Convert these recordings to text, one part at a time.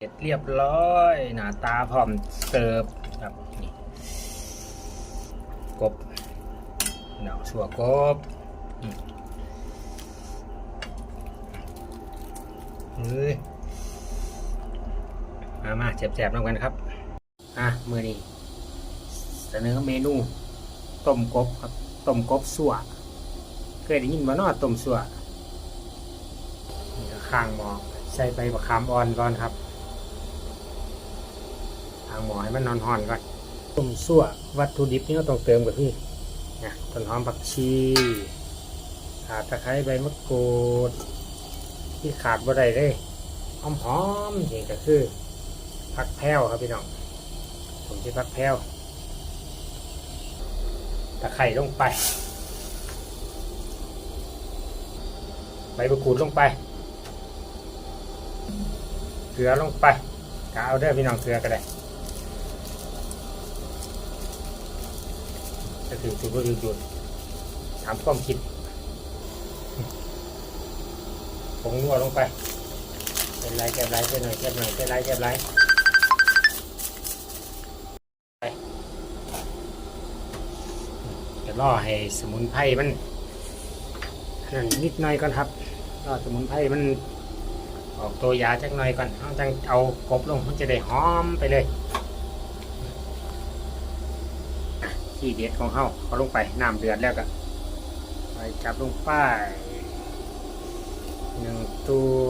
เสร็จเรียบร้อยหน้าตาพร้อมเสิร์ฟครับนี่กบหนาวสัวกบเฮ้ยมามาแจบๆน้ำกันครับ อะมือนี้เสนอเมนูต้มกบครับต้มกบสัวเคยได้ยินว่านาะต้มสัวนี่ก็ข้างหม้อใส่ใบมะขามอ่อนก่อนครับ ทางหมอให้มันนอนหอนก่อนต้มซั่ววัตถุดิบที่เราต้องเติมก็คือนะต้นหอมผักชีขาตะไคร้ใบมะกรูดที่ขาดบ่ได้เลยหอมหอมๆนี่ก็คือผักแพรวครับพี่น้องผมจะผักแพรวตะไคร้ลงไปใบมะกรูดลงไป เกลือลงไปกะเอาเด้อพี่น้องเกลือก็ได้ จะถือจุดก็ถือจุดถามความคิดผงนัวลงไปเป็นไรแก็บไรเก็บหน่อยแก็บหน่อยเป็นไรแก็บไรไปเดี๋ยวรอให้สมุนไพรมันนั่นนิดหน่อยก่อนครับรอสมุนไพรมันออกตัวยาจักหน่อยก่อนเอาจังเอากบลงมันจะได้หอมไปเลย ที่เด็ดของเขาเขาลงไปน้ำเดือดแล้วก็ไปจับลงไปหนึ่งตัว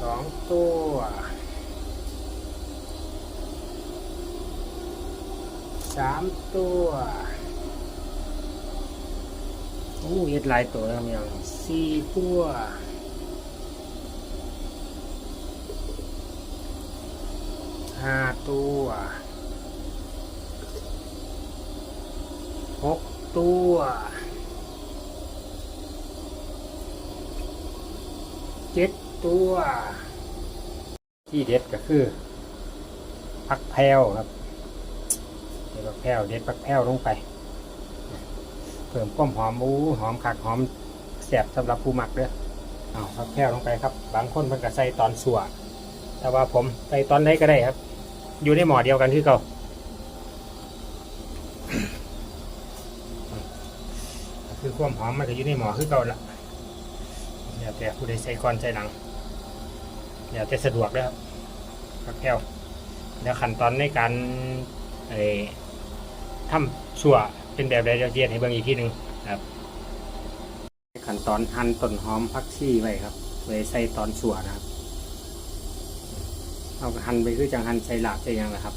สองตัวสามตัวโอ้เอ็ดหลายตัวแล้วมีอย่างสี่ตัว ห้าตัวหกตัวเจ็ดตัว ที่เด็ดก็คือพักแพรวครับเด็ดพักแพรวเด็ดพักแพรวลงไป เพิ่มความหอมอู้หอมคักหอมแสบสำหรับผู้หมักเด้อเอาพักแพรวลงไปครับ บางคนเพิ่นก็ใส่ตอนสัวแต่ว่าผมใส่ตอนไหนก็ได้ครับ อยู่ในหมอเดียวกันคือเก่าคือความหอมมันก็อยู่ในหมอคือเก่าละเดี๋ยวแต่ผู้ใดใส่ก่อนใส่หลังเดี๋ยวแต่สะดวกแล้วครับแก้วแล้วขั้นตอนในการไอ้ทำชั่วเป็นแบบใดเดี๋ยวเรียนให้เบิ่งอีกทีหนึ่งครับขั้นตอนหั่นต้นหอมพักชี่ไว้ครับไว้ใส่ตอนชั่วนะครับ เอาหั่นไปคือจังหั่นใส่ลาบใส่ยังแหละครับ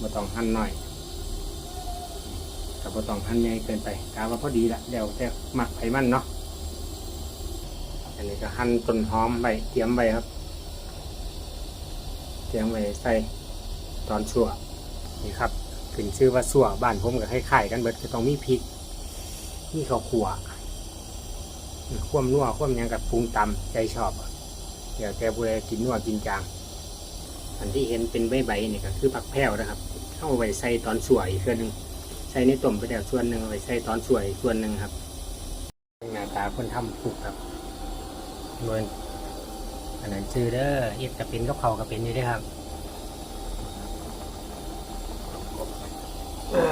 บ่ต้องหั่นน้อยแต่บ่ต้องหั่นใหญ่เกินไปกาว่าพอดีละเดี๋ยวแต่หมักไผมันเนาะอันนี้ก็หั่นต้นหอมไว้เตรียมไว้ครับ เตรียมไว้ใส่ตอนชั่วนี่ครับขึ้นชื่อว่าชั่วบ้านผมก็คล้ายๆกันเบิดก็ต้องมีพริกมีข้าวขัวควมนัวควมยังกับปรุงตำใจชอบ เดี๋ยวแต่ผู้ใดกินนัวกินจาง อันที่เห็นเป็นใบใบนี่ก็คือผักแพรวนะครับเข้าไว้ใส่ตอนสวยอีกส่วนหนึ่งใส่ในต้มไปแล้วส่วนหนึ่งไว้ใส่ตอนสวยส่วนหนึ่งครับหน้าตาคนทำปลูกครับเงินอันนั้นซื้อเด้อเอ็ดกระเป็นกับเขากระเป็นอยู่ด้วยครับอ่า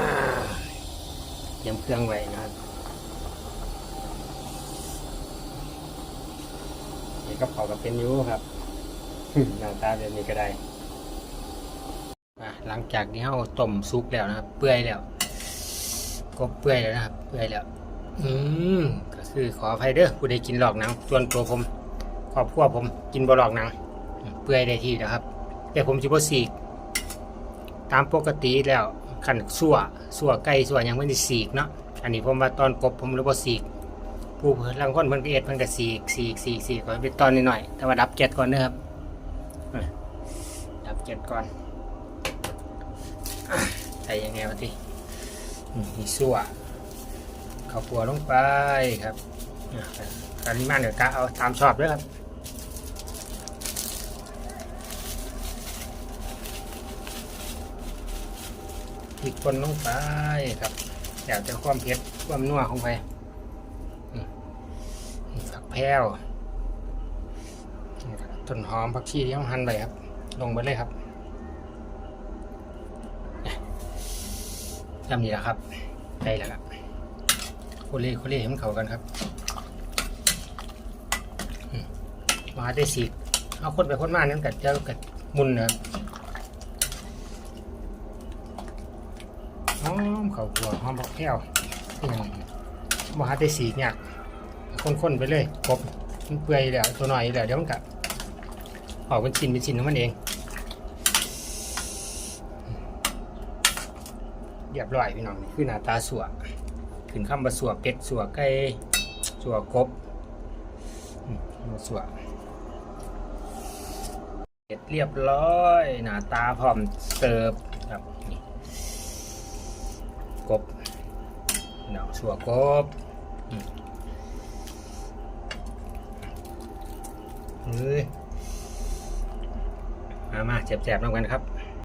เตรียมเครื่องไว้นะครับเอ็ดกับเขากระเป็นอยู่ครับหน้าตาแบบนี้ก็ได้ หลังจากที่เราต้มซุปแล้วนะครับเปื่อยแล้วก็เปื่อยแล้วนะครับเปื่อยแล้ว อืมก็คือขออภัยเด้อผู้ใดกินหลอกหนังส่วนตัวผมครอบครัวผมกินบ่หลอกหนัง เปื่อยได้ที่นะครับ แต่ผมจะบ่สีกตามปกติแล้วขันสั่วสั่วไก่สั่วยังไม่ได้สีกเนาะอันนี้ผมว่าตอนกบผมรู้บ่สีกผู้เพิ่นลางคนเพิ่นก็เอ็ดเพิ่นก็สีกสีกสีกสีกก่อนเป็นตอนนิดหน่อยแต่ว่าดับแก๊สก่อนเด้อครับดับเก็บก่อน ใส่ยังไงวะทีมีสั่วข้าวปัวลงไปครับอะปริมาณเดี๋ยวกะเอาตามชอบด้วยครับพริกป่นลงไปครับอยากจะความเผ็ดความนัวของไปผักแพรวต้นหอมผักชีที่ต้องหั่นไปครับ ลงไปเลยครับ จำนี่แหละครับได้แล้วครับโคเล่โคเล่ให้มันเข้ากันครับมาได้สีเอาคนไปคนมานั้นกัดเจ้ากัดมุนนะครับหอมเข่าขัวหอมผักแพรวอืมมาได้สีเนี่ยคนๆไปเลยกบมันเปื่อยแล้วตัวหน่อยแล้วเดี๋ยวมันกัดออกเป็นชิ้นเป็นชิ้นของมันเอง รียบร้อยพี่น้องนี่คือหน้าตาสัวขึ้นคำว่าสัวเป็ดสัวไก่สัวกบมาสัวเสร็จเรียบร้อยหน้าตาพร้อมเสิร์ฟครับนี่กบเนาะสัวกบมเฮ้ยมามาแจบๆน้ำกันครับ